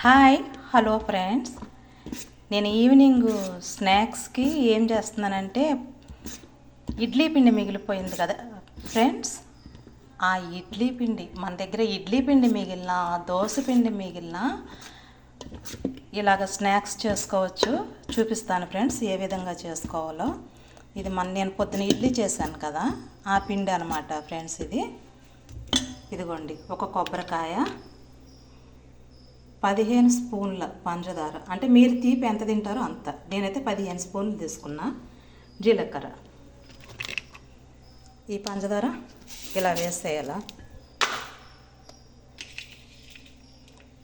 Hi hello friends. నేను evening స్నాక్స్కి ఏం చేస్తున్నానంటే ఇడ్లీ పిండి మిగిలిపోయింది కదా. ఫ్రెండ్స్ ఆ ఇడ్లీ పిండి మన దగ్గర ఇడ్లీ పిండి మిగిలిన దోశ పిండి మిగిలిన ఇలాగ స్నాక్స్ చేసుకోవచ్చు. చూపిస్తాను ఫ్రెండ్స్ ఏ విధంగా చేసుకోవాలో. ఇది మన నేను పొద్దున ఇడ్లీ చేశాను కదా ఆ పిండి అనమాట ఫ్రెండ్స్ ఇది. ఇదిగోండి ఒక కొబ్బరికాయ పదిహేను స్పూన్ల పంచదార. అంటే మీరు తీపి ఎంత తింటారో అంత. నేనైతే పదిహేను స్పూన్లు తీసుకున్నా. జీలకర్ర. ఈ పంచదార ఇలా వేసేయాలా.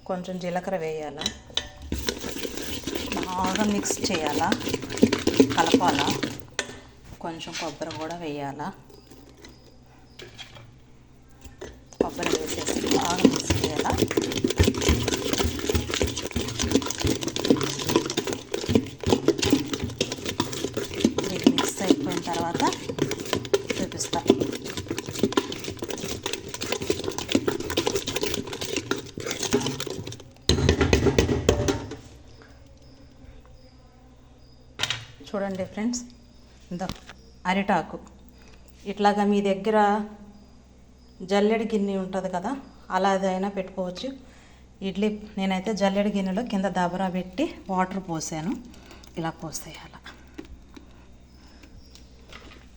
కొంచెం జీలకర్ర వేయాలా. బాగా మిక్స్ చేయాలా. కలపాలా. కొంచెం కొబ్బరి కూడా వేయాలా. కొబ్బరి వేసేసి బాగా మిక్స్ చేయాలా ఇది మిక్స్ అయిపోయిన తర్వాత చూపిస్తా. చూడండి ఫ్రెండ్స్ ఇంత అరిటాకు. ఇట్లాగా మీ దగ్గర జల్లెడి గిన్నె ఉంటుంది కదా అలా అదైనా పెట్టుకోవచ్చు. ఇడ్లీ నేనైతే జల్లెడి గిన్నెలో కింద దబరా పెట్టి వాటర్ పోసాను. ఇలా పోసేయాల.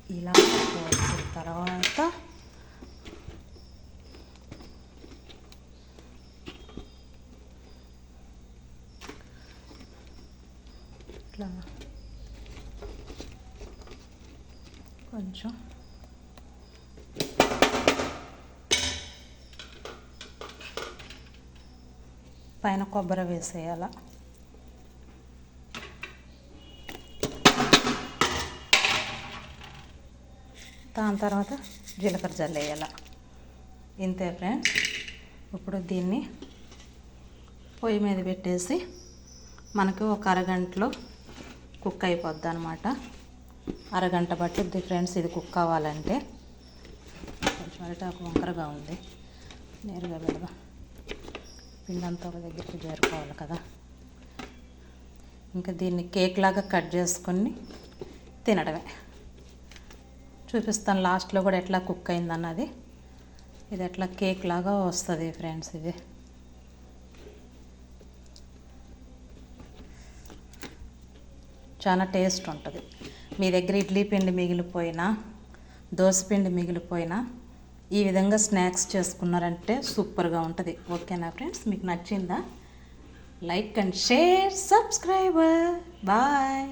ఇలా పోసిన తర్వాత ఇట్లా కొంచెం పైన కొబ్బరి వేసేయాల దాని తర్వాత జీలకర్ర జల్లేయాల ఇంతే ఫ్రెండ్స్. ఇప్పుడు దీన్ని పొయ్యి మీద పెట్టేసి మనకి ఒక అరగంటలో కుక్ అయిపోద్ది అనమాట అరగంట పట్టుద్ది ఫ్రెండ్స్ ఇది కుక్ అవ్వాలంటే కొంచెం అరిటాకు వంకరగా ఉంది. నేరుగా వెళ్ళగా పిండంతా ఒక దగ్గరికి చేరుకోవాలి కదా. ఇంకా దీన్ని కేక్ లాగా కట్ చేసుకొని తినడమే. చూపిస్తాను. లాస్ట్లో కూడా ఎట్లా కుక్ అయిందన్నది. ఇది ఎట్లా కేక్ లాగా వస్తుంది ఫ్రెండ్స్ ఇది. చాలా టేస్ట్ ఉంటుంది. మీ దగ్గర ఇడ్లీ పిండి మిగిలిపోయినా దోశ పిండి మిగిలిపోయినా ఈ విధంగా స్నాక్స్ చేసుకున్నారంటే సూపర్గా ఉంటుంది. ఓకేనా ఫ్రెండ్స్? మీకు నచ్చిందా? Like and share subscriber. Bye.